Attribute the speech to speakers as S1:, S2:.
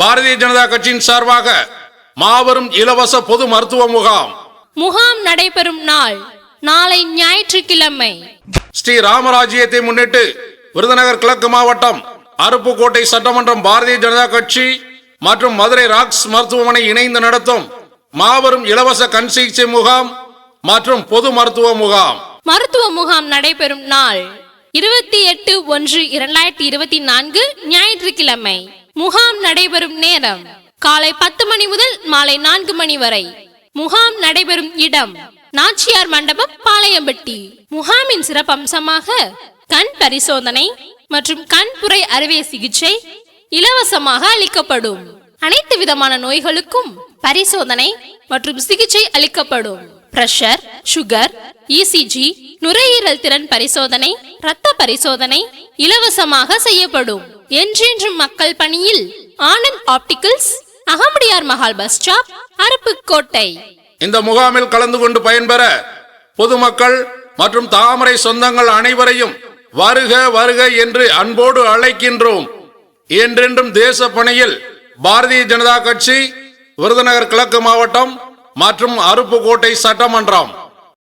S1: பாரதிய ஜனதா கட்சியின் சார்பாக மாபெரும் இலவச பொது மருத்துவ முகாம்.
S2: முகாம் நடைபெறும் நாள் நாளை ஞாயிற்றுக்கிழமை.
S1: ஸ்ரீ ராமராஜ்யத்தை முன்னிட்டு விருதுநகர் கிழக்கு மாவட்டம் அருப்புக்கோட்டை சட்டமன்றம் பாரதிய ஜனதா கட்சி மற்றும் மதுரை ராக்ஸ் மருத்துவமனை இணைந்து நடத்தும் மாபெரும் இலவச கண் சிகிச்சை முகாம் மற்றும் பொது மருத்துவ முகாம்.
S2: மருத்துவ முகாம் நடைபெறும் நாள் இருபத்தி எட்டு ஒன்று இரண்டாயிரத்தி இருபத்தி நான்கு ஞாயிற்றுக்கிழமை. முகாம் நடைபெறும் நேரம் காலை பத்து மணி முதல் மாலை நான்கு மணி வரை. முகாம் நடைபெறும் இடம் நாச்சியார் மண்டபம் பாளையம்பட்டி. முகாமின் சிறப்பம்சமாக கண் பரிசோதனை மற்றும் கண்புரை அறுவை சிகிச்சை இலவசமாக அளிக்கப்படும். அனைத்து விதமான நோய்களுக்கும் பரிசோதனை மற்றும் சிகிச்சை அளிக்கப்படும். பிரஷர் சுகர் இசிஜி நுரையீரல் திறன் பரிசோதனை இரத்த பரிசோதனை இலவசமாக செய்யப்படும். என்றென்றும் மக்கள் பணியில் Anand opticals Agamudiyar Mahal bus stop Aruppukottai.
S1: இந்த முகாமில் கலந்து கொண்டு பயன்பெற பொதுமக்கள் மற்றும் தாமரை சொந்தங்கள் அனைவரையும் வருக வருக என்று அன்போடு அழைக்கின்றோம். என்றென்றும் தேச பணியில் பாரதிய ஜனதா கட்சி விருதுநகர் கிழக்கு மாவட்டம் மற்றும் அருப்புக்கோட்டை சட்டமன்றம்.